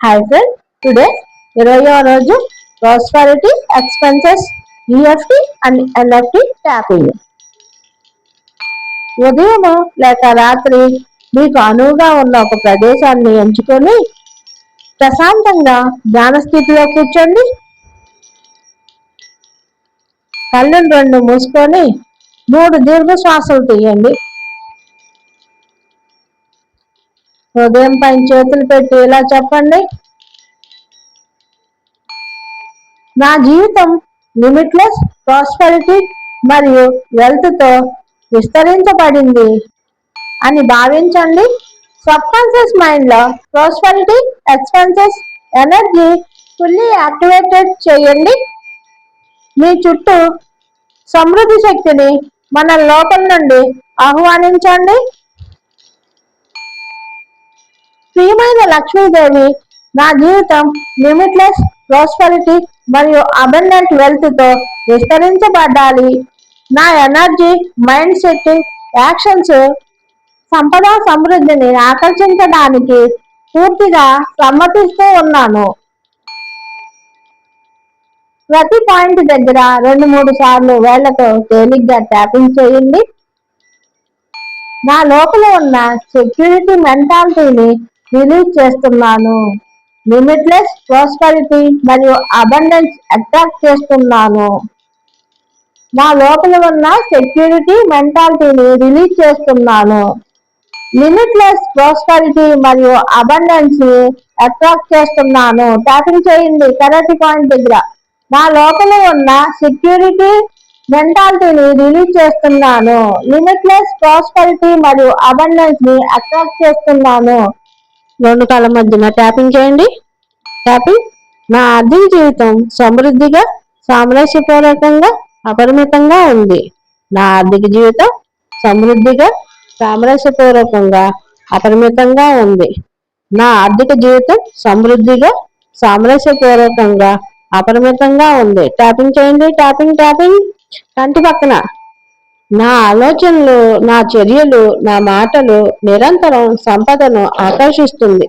Hi friend today ఇరవయో రోజు prosperity expenses EFT and NFT tapping ఉదయం లేక రాత్రి మీకు అనువుగా ఉన్న ఒక ప్రదేశాన్ని ఎంచుకొని ప్రశాంతంగా ధ్యాన స్థితిలో కూర్చోండి. కళ్ళను రెండు మూసుకొని మూడు దీర్ఘ శ్వాసలు తీయండి. హృదయం పైన చేతులు పెట్టి ఇలా చెప్పండి. నా జీవితం లిమిట్లెస్ ప్రాస్పరిటీ మరియు వెల్త్తో విస్తరించబడింది అని భావించండి. సబ్కాన్షియస్ మైండ్లో మైండ్లో prosperity expenses energy fully activated చేయండి. మీ చుట్టూ సమృద్ధి శక్తిని మన లోపల నుండి ఆహ్వానించండి. ప్రియమైన లక్ష్మీదేవి నా జీవితం లిమిట్లెస్ ప్రాస్పరిటీ మరియు అబెండెంట్ వెల్త్తో విస్తరించబడాలి నా ఎనర్జీ మైండ్ సెట్ యాక్షన్స్ సంపద సమృద్ధిని ఆకర్షించడానికి పూర్తిగా సమ్మతిస్తూ ఉన్నాను. ప్రతి పాయింట్ దగ్గర రెండు మూడు సార్లు వేళ్ళతో తేలిగ్గా ట్యాపింగ్ చేయండి. నా లోపల ఉన్న సెక్యూరిటీ మెంటాలిటీని రిలీజ్ చేస్తున్నాను. లిమిట్లెస్ ప్రాస్పరిటీ మరియు అబండెన్స్ అట్రాక్ట్ చేస్తున్నాను. నా లోపల ఉన్న సెక్యూరిటీ మెంటాలిటీని రిలీజ్ చేస్తున్నాను. లిమిట్లెస్ ప్రాస్పరిటీ మరియు అబండెన్స్ అట్రాక్ట్ చేస్తున్నాను. ట్యాపింగ్ చేయండి. కరెక్ట్ పాయింట్ దగ్గర. నా లోపల ఉన్న సెక్యూరిటీ మెంటాలిటీని రిలీజ్ చేస్తున్నాను. లిమిట్లెస్ ప్రాస్పరిటీ మరియు అబండెన్స్ని అట్రాక్ట్ చేస్తున్నాను. రెండు కాళ్ళ మధ్యన ట్యాపింగ్ చేయండి. ట్యాపింగ్. నా ఆర్థిక జీవితం సమృద్ధిగా సామరస్యపూర్వకంగా అపరిమితంగా ఉంది. నా ఆర్థిక జీవితం సమృద్ధిగా సామరస్యపూర్వకంగా అపరిమితంగా ఉంది. నా ఆర్థిక జీవితం సమృద్ధిగా సామరస్యపూర్వకంగా అపరిమితంగా ఉంది. ట్యాపింగ్ చేయండి. Tapping tapping. కంటి పక్కన. నా ఆలోచనలు నా చర్యలు నా మాటలు నిరంతరం సంపదను ఆకర్షిస్తుంది.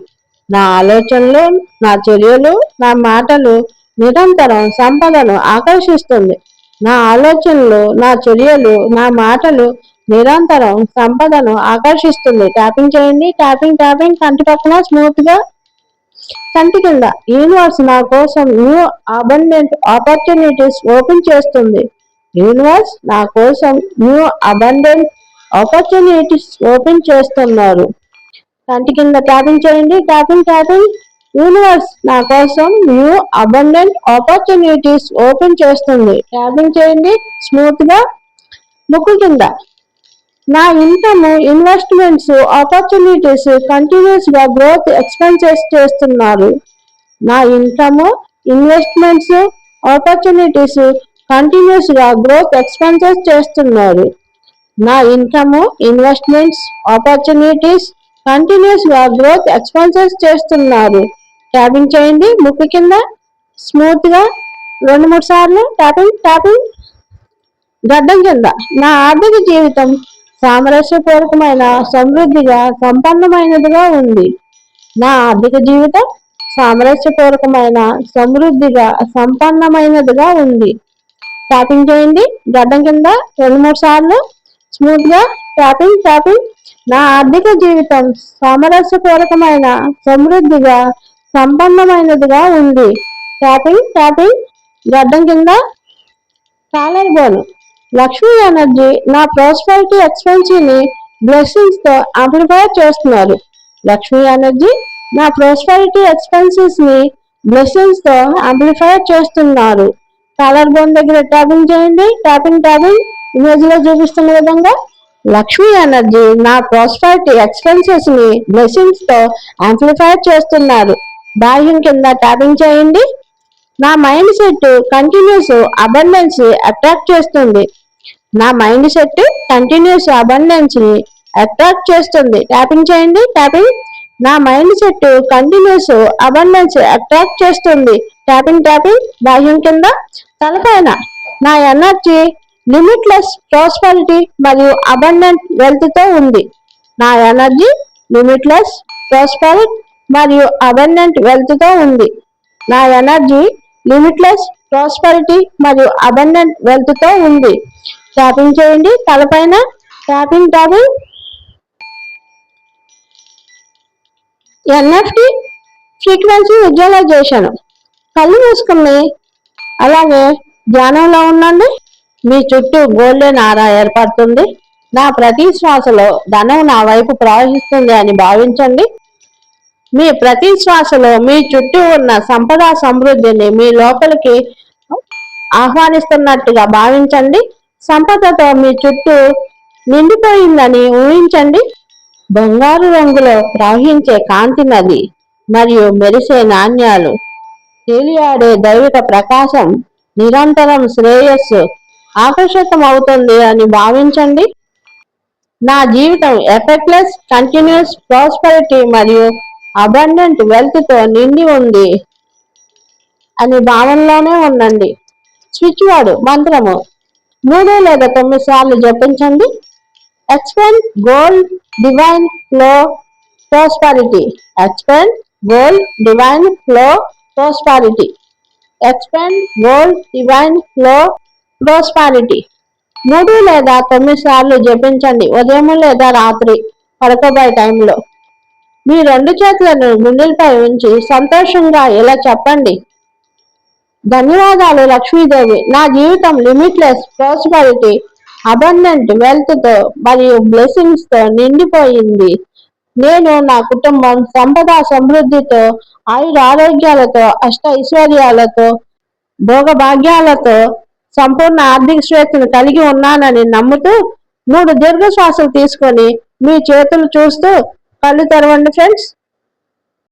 నా ఆలోచనలు నా చర్యలు నా మాటలు నిరంతరం సంపదను ఆకర్షిస్తుంది. నా ఆలోచనలు నా చర్యలు నా మాటలు నిరంతరం సంపదను ఆకర్షిస్తుంది. ట్యాపింగ్ చేయండి ట్యాపింగ్ ట్యాపింగ్. కంటి పక్కన స్మూత్గా కంటి కింద. యూనివర్స్ నా కోసం న్యూ అబండెంట్ ఆపర్చునిటీస్ ఓపెన్ చేస్తుంది. యూనివర్స్ నా కోసం న్యూ అబండెంట్ ఆపర్చునిటీస్ ఓపెన్ చేస్తున్నారు. కంటి కింద ట్యాపింగ్ చేయండి. Tapping tapping. యూనివర్స్ నా కోసం న్యూ అబండెంట్ ఆపర్చునిటీస్ ఓపెన్ చేస్తుంది. ట్యాపింగ్ చేయండి. స్మూత్గా ముక్కు కింద. నా ఇన్కమ్ ఇన్వెస్ట్మెంట్స్ ఆపర్చునిటీస్ కంటిన్యూస్గా గ్రోత్ ఎక్స్పెన్సెస్ చేస్తున్నారు. నా ఇన్కమ్ ఇన్వెస్ట్మెంట్స్ ఆపర్చునిటీస్ కంటిన్యూస్గా గ్రోత్ ఎక్స్పెన్సెస్ చేస్తున్నారు నా ఇన్కమ్ ఇన్వెస్ట్మెంట్స్ ఆపర్చునిటీస్ కంటిన్యూస్గా గ్రోత్ ఎక్స్పెన్సెస్ చేస్తున్నారు ట్యాపింగ్ చేయండి ముక్కు కింద స్మూత్గా రెండు మూడు సార్లు ట్యాపింగ్ ట్యాపింగ్ గడ్డం కింద. నా ఆర్థిక జీవితం సామరస్యపూర్వకమైన సమృద్ధిగా సంపన్నమైనదిగా ఉంది. నా ఆర్థిక జీవితం సామరస్యపూర్వకమైన సమృద్ధిగా సంపన్నమైనదిగా ఉంది. ట్యాపింగ్ చేయండి. గడ్డం కింద రెండు మూడు సార్లు స్మూత్గా ట్యాపింగ్ ట్యాపింగ్ నా ఆర్థిక జీవితం సామరస్యపూర్వకమైన సమృద్ధిగా సంపన్నమైనదిగా ఉంది. ట్యాపింగ్ ట్యాపింగ్ గడ్డం కింద కాలర్ బోన్ లక్ష్మీ ఎనర్జీ నా ప్రాస్పరిటీ ఎక్స్పెన్సీని బ్లెస్సింగ్స్తో ఆంప్లిఫై చేస్తున్నారు. లక్ష్మీ ఎనర్జీ నా ప్రాస్పరిటీ ఎక్స్పెన్సెస్ని బ్లెస్సింగ్స్తో ఆంప్లిఫై చేస్తున్నారు. కాలర్ బోన్ దగ్గర ట్యాపింగ్ చేయండి. Tapping tapping. ఇమేజ్లో చూపిస్తున్న విధంగా లక్ష్మీ ఎనర్జీ నా ప్రాస్పరిటీ ఎక్స్పెన్సెస్ని బ్లెస్సింగ్స్తో ఆంప్లిఫై చేస్తున్నారు. బాహ్యం కింద ట్యాపింగ్ చేయండి. నా mind set continuous abundance attract చేస్తుంది. నా మైండ్ సెట్ కంటిన్యూస్ అబండెన్స్ని అట్రాక్ట్ చేస్తుంది. ట్యాపింగ్ చేయండి. ట్యాపింగ్. నా mind set continuous abundance attract చేస్తుంది. Tapping tapping. బాహ్యం కింద తలపైన. నా ఎనర్జీ లిమిట్లెస్ ప్రాస్పరిటీ మరియు అబండెంట్ వెల్త్తో ఉంది. నా ఎనర్జీ లిమిట్లెస్ ప్రాస్పరిటీ మరియు అబెండెంట్ వెల్త్తో ఉంది. నా ఎనర్జీ లిమిట్లెస్ ప్రాస్పరిటీ మరియు అబెండెంట్ వెల్త్తో ఉంది. ట్యాపింగ్ చేయండి. తలపైన tapping tapping NFT frequency visualisation. కళ్ళు మూసుకుని అలాగే ధ్యానంలో ఉండండి. మీ చుట్టూ గోల్డెన్ ఆరా ఏర్పడుతుంది. నా ప్రతి శ్వాసలో ధనం నా వైపు ప్రవహిస్తుంది అని భావించండి. మీ ప్రతి శ్వాసలో మీ చుట్టూ ఉన్న సంపద సమృద్ధిని మీ లోపలికి ఆహ్వానిస్తున్నట్టుగా భావించండి. సంపదతో మీ చుట్టూ నిండిపోయిందని ఊహించండి. బంగారు రంగులో ప్రవహించే కాంతి నది మరియు మెరిసే నాణ్యాలు తేలియాడే దైవిక ప్రకాశం నిరంతరం శ్రేయస్సు ఆకర్షితమవుతుంది అని భావించండి. నా జీవితం ఎఫెక్ట్లెస్ కంటిన్యూస్ ప్రాస్పరిటీ మరియు అబండెంట్ వెల్త్తో నిండి ఉంది అని భావనలోనే ఉండండి. స్విచ్ వాడు మంత్రము. మూడు లేదా తొమ్మిది సార్లు జపించండి. Expand gold divine flow prosperity expand gold divine flow prosperity expand gold divine flow prosperity మూడు లేదా తొమ్మిది సార్లు జపించండి. ఉదయం లేదా రాత్రి పడుకోబోయే టైంలో. మీ రెండు చేతులను గుండెలపై ఉంచి సంతోషంగా ఇలా చెప్పండి. ధన్యవాదాలు లక్ష్మీదేవి. నా జీవితం లిమిట్లెస్ ప్రాస్పరిటీ అబండెంట్ వెల్త్తో మరియు బ్లెస్సింగ్స్తో నిండిపోయింది. నేను నా కుటుంబం సంపద సమృద్ధితో ఆయుర ఆరోగ్యాలతో అష్ట ఐశ్వర్యాలతో భోగభాగ్యాలతో సంపూర్ణ ఆర్థిక స్వేచ్ఛను కలిగి ఉన్నానని నమ్ముతూ మూడు దీర్ఘ శ్వాసలు తీసుకొని మీ చేతులు చూస్తూ కళ్ళు తెరవండి ఫ్రెండ్స్.